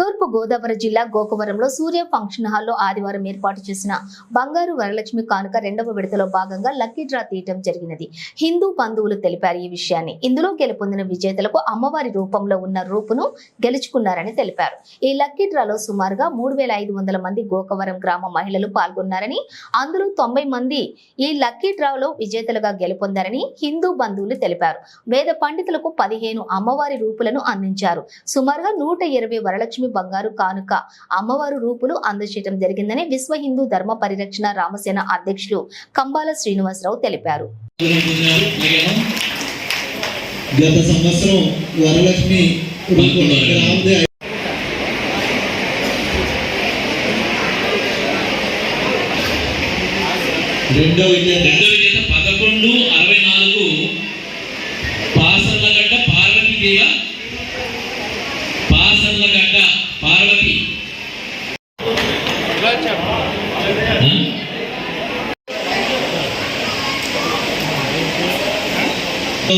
తూర్పు గోదావరి జిల్లా గోకవరంలో సూర్య ఫంక్షన్ హాల్లో ఆదివారం ఏర్పాటు చేసిన బంగారు వరలక్ష్మి కానుక రెండవ విడతలో భాగంగా లక్కీ డ్రా తీయటం జరిగినది. హిందూ బంధువులు తెలిపారు ఈ విషయాన్ని. ఇందులో గెలుపొందిన విజేతలకు అమ్మవారి రూపంలో ఉన్న రూపును గెలుచుకున్నారని తెలిపారు. ఈ లక్కీ డ్రాలో సుమారుగా మూడు వేల ఐదు వందల మంది గోకవరం గ్రామ మహిళలు పాల్గొన్నారని అందులో తొంభై మంది ఈ లక్కీ డ్రాలో విజేతలుగా గెలుపొందారని హిందూ బంధువులు తెలిపారు. వేద పండితులకు పదిహేను అమ్మవారి రూపులను అందించారు. సుమారుగా నూట ఇరవై వరలక్ష్మి బంగారు కానుక. అమ్మవారు రూపులు అందజేయడం జరిగిందని విశ్వ హిందూ ధర్మ పరిరక్షణ రామసేన అధ్యక్షులు కంబాల శ్రీనివాసరావు తెలిపారు. గత సంవత్సరం వరలక్ష్మి రెండో విజేత రెండో విజేత పదకొండు అరవై నాలుగు పాసర్లగడ్డ పార్వతీదేవ పాసర్లగడ్డ పార్వతి ఆ? రెండో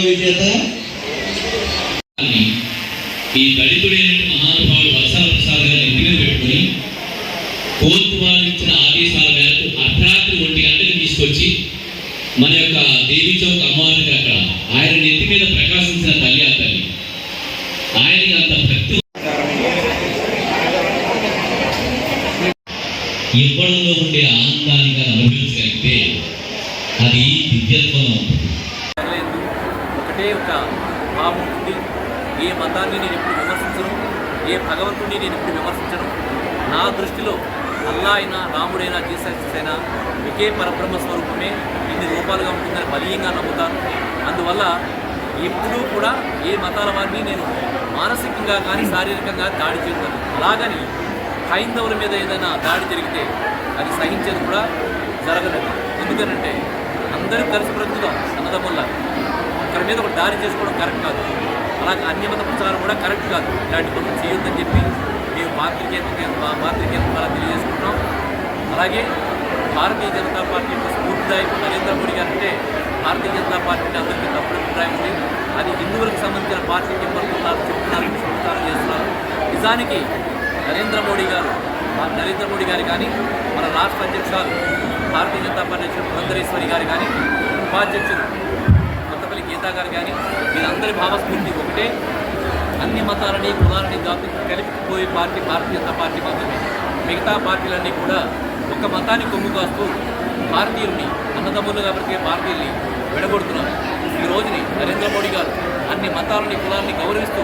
విజేత ఈ దళితుడైనటువంటి మహానుభావుడు వత్సల ప్రసాద్ గారిని ఇంటిని పెట్టుకుని కోర్టు వారు ఇచ్చిన ఆదేశాల మేరకు అర్ధరాత్రి ఒంటి గంటలు తీసుకొచ్చి మన యొక్క దేవీ చౌక్ అమ్మవారికి దగ్గర అక్కడ ఆయన నెత్తి మీద ప్రకాశించిన తల్లి ఆ తల్లి. ఆయనకి అంత భక్తి అది దివ్యత్వంలో లేదు ఒకటే ఒక భావం ఉంది. ఏ మతాన్ని నేను ఎప్పుడు విమర్శించను? ఏ భగవంతుడిని నేను ఎప్పుడు విమర్శించను? నా దృష్టిలో అల్లా అయినా రాముడైనా జీసస్ అయినా ఒకే పరబ్రహ్మ స్వరూపమే ఇన్ని రూపాలుగా ఉంటుందని బలీయంగా నమ్ముతాను. అందువల్ల ఎప్పుడూ కూడా ఏ మతాల వారిని నేను మానసికంగా కానీ శారీరకంగా దాడి చేస్తాను అలాగని హైందవుల మీద ఏదైనా దాడి జరిగితే అది సహించేది కూడా జరగలేదు. ఎందుకనంటే అందరూ కలిసి బ్రతుకుతాం అన్నదమ్ముల ఒకరి మీద ఒక దారి చేసుకోవడం కరెక్ట్ కాదు. అలాగే అన్యమత ప్రచారం కూడా కరెక్ట్ కాదు. ఇలాంటి పనులు చేయొద్దని చెప్పి మేము పాత్రికేయ పాత్రికేయ ద్వారా తెలియజేసుకుంటున్నాం. అలాగే భారతీయ జనతా పార్టీ యొక్క స్ఫూర్తిదాయకం నరేంద్ర మోడీ గారు అంటే భారతీయ జనతా పార్టీని అందరికీ తప్పుడు అభిప్రాయం ఉంది. అది హిందువులకు సంబంధించిన పార్టీకి పడుతున్నారు చెప్తున్నారు సంస్కారం చేస్తున్నారు. నిజానికి నరేంద్ర మోడీ గారు నరేంద్ర మోడీ గారు కానీ మన రాష్ట్ర అధ్యక్షురాలు భారతీయ జనతా పార్టీ అధ్యక్షుడు పురంధరేశ్వరి గారు కానీ ఉపాధ్యక్షుడు కొత్తపల్లి గీతా గారు కానీ వీళ్ళందరి భావస్ఫూర్తి ఒకటే. అన్ని మతాలని కులాలని దాపి కలిపిపోయే పార్టీ భారతీయ జనతా పార్టీ మాత్రమే. మిగతా పార్టీలన్నీ కూడా ఒక మతాన్ని కొమ్ము కాస్తూ భారతీయుల్ని అన్నదమ్ములుగా బ్రతికే భారతీయుల్ని విడగొడుతున్నారు. ఈ రోజుని నరేంద్ర మోడీ గారు అన్ని మతాలని కులాలని గౌరవిస్తూ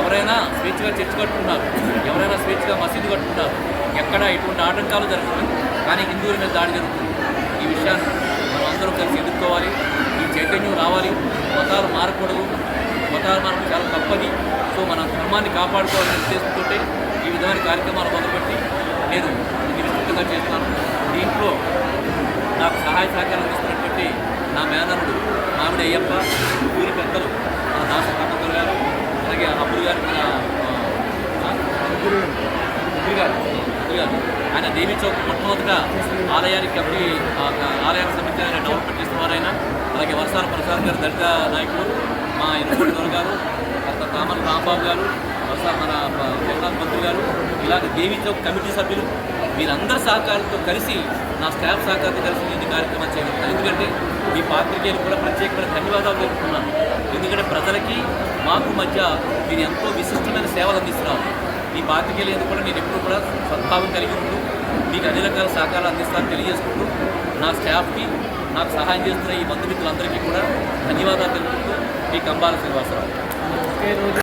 ఎవరైనా స్వేచ్ఛగా చర్చ్ కట్టుకున్నారు ఎవరైనా స్వేచ్ఛగా మసీదు కట్టుకున్నారు ఎక్కడ ఎటువంటి ఆటంకాలు జరుగుతున్నాయి కానీ హిందువుల మీద దాడి జరుగుతుంది. ఈ విషయాన్ని మనం అందరూ కలిసి ఎదుర్కోవాలి. ఈ చైతన్యం రావాలి. మతాలు మారకూడదు. మతాలు మారడం చాలా తప్పది. సో మన ధర్మాన్ని కాపాడుకోవాలని ఉద్దేశంతో ఈ విధమైన కార్యక్రమాలు మొదలుపెట్టి నేను ఇది విస్తృతంగా దీంట్లో నాకు సహాయ సహకారం అందిస్తున్నటువంటి నా మేనరుడు మామిడి అయ్యప్ప ఊరి పెద్దలు మన దాస కామకర్ గారు అలాగే అబ్బులు గారు మన ఆ, గారు గారు. ఆయన దేవి చౌక్ మొట్టమొదటిగా ఆలయానికి కమిటీ ఆ, ఆలయానికి సంబంధించిన డెవలప్మెంట్ చేసిన వారైనా అలాగే వరసాల ప్రసాద్ గారు దళిత నాయకుడు మా ఇరుగోడు గారు తర్వాత కామన్ రాంబాబు గారు వర్షాల మన జగన్నాథ్ మంత్రి గారు ఇలాగ దేవి చౌక్ కమిటీ సభ్యులు వీరందరి సహకారంతో కలిసి నా స్టాఫ్ సహకారంతో కలిసి నేను ఈ కార్యక్రమం చేయగలుగుతాను. ఎందుకంటే మీ పాత్రికేయులు కూడా ప్రత్యేకమైన ధన్యవాదాలు తెలుపుతున్నాను. ఎందుకంటే ప్రజలకి మాకు మధ్య మీరు ఎంతో విశిష్టమైన సేవలు అందిస్తున్నారు. ఈ పాత్రికేయులు కూడా నేను ఎప్పుడు కూడా సద్భావం కలిగి ఉంటూ మీకు అన్ని రకాల సహకారాలు అందిస్తానని తెలియజేసుకుంటూ నా స్టాఫ్కి నాకు సహాయం చేస్తున్న ఈ బంధుమిత్రులందరికీ కూడా ధన్యవాదాలు తెలుపుకుంటూ మీ కంబాల శ్రీనివాసరావు.